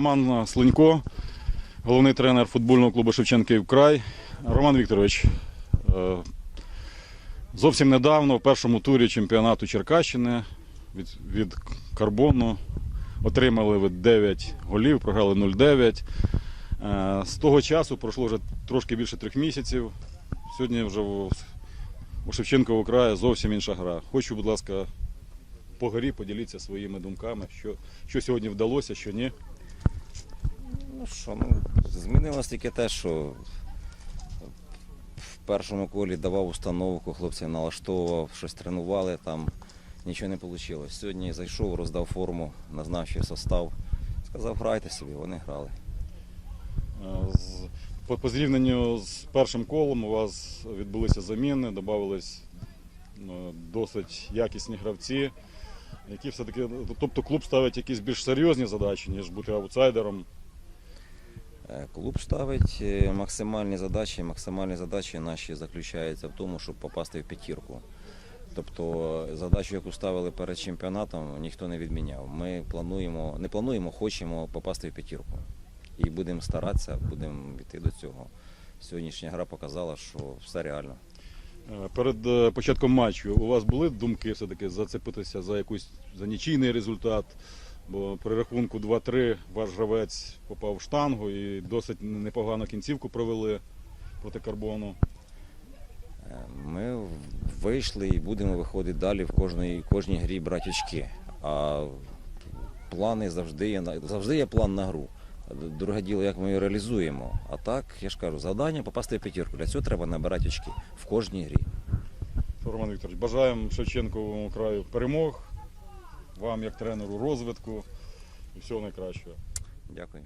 Роман Слинько, головний тренер футбольного клубу Шевченків край. Роман Вікторович, е, зовсім недавно в першому турі чемпіонату Черкащини від, від Карбону отримали ви 9 голів, програли 0-9. Е, З того часу пройшло вже трошки більше трьох місяців. Сьогодні вже у, Шевченкового краю зовсім інша гра. Хочу, будь ласка, по горі поділіться своїми думками, що, що сьогодні вдалося, що ні. Ну що, ну, змінилось тільки те, що в першому колі давав установку, хлопців налаштовував, щось тренували, там нічого не вийшло. Сьогодні зайшов, роздав форму, назначив состав, сказав, грайте собі, вони грали. По, по зрівнянню з першим колом у вас відбулися заміни, додавались ну, досить якісні гравці, які все-таки, тобто клуб ставить якісь більш серйозні задачі, ніж бути аутсайдером. Е, Клуб ставить е, максимальні задачі. Максимальні задачі наші заключаються в тому, щоб попасти в п'ятірку. Тобто е, задачу, яку ставили перед чемпіонатом, ніхто не відміняв. Ми плануємо, не плануємо, хочемо попасти в п'ятірку. І будемо старатися, будемо йти до цього. Сьогоднішня гра показала, що все реально. Перед початком матчу у вас були думки все-таки зацепитися за якусь за нічийний результат? Бо при рахунку 2-3 ваш гравець попав в штангу і досить непогану кінцівку провели проти карбону. Е, Ми вийшли і будемо виходити далі в кожній, кожній грі брати очки. А плани завжди є, завжди є план на гру. Друге діло, як ми його реалізуємо. А так, я ж кажу, завдання попасти в п'ятірку. Для цього треба набирати очки в кожній грі. Роман Вікторович, бажаємо Шевченковому краю перемог, вам як тренеру розвитку і всього найкращого. Дякую.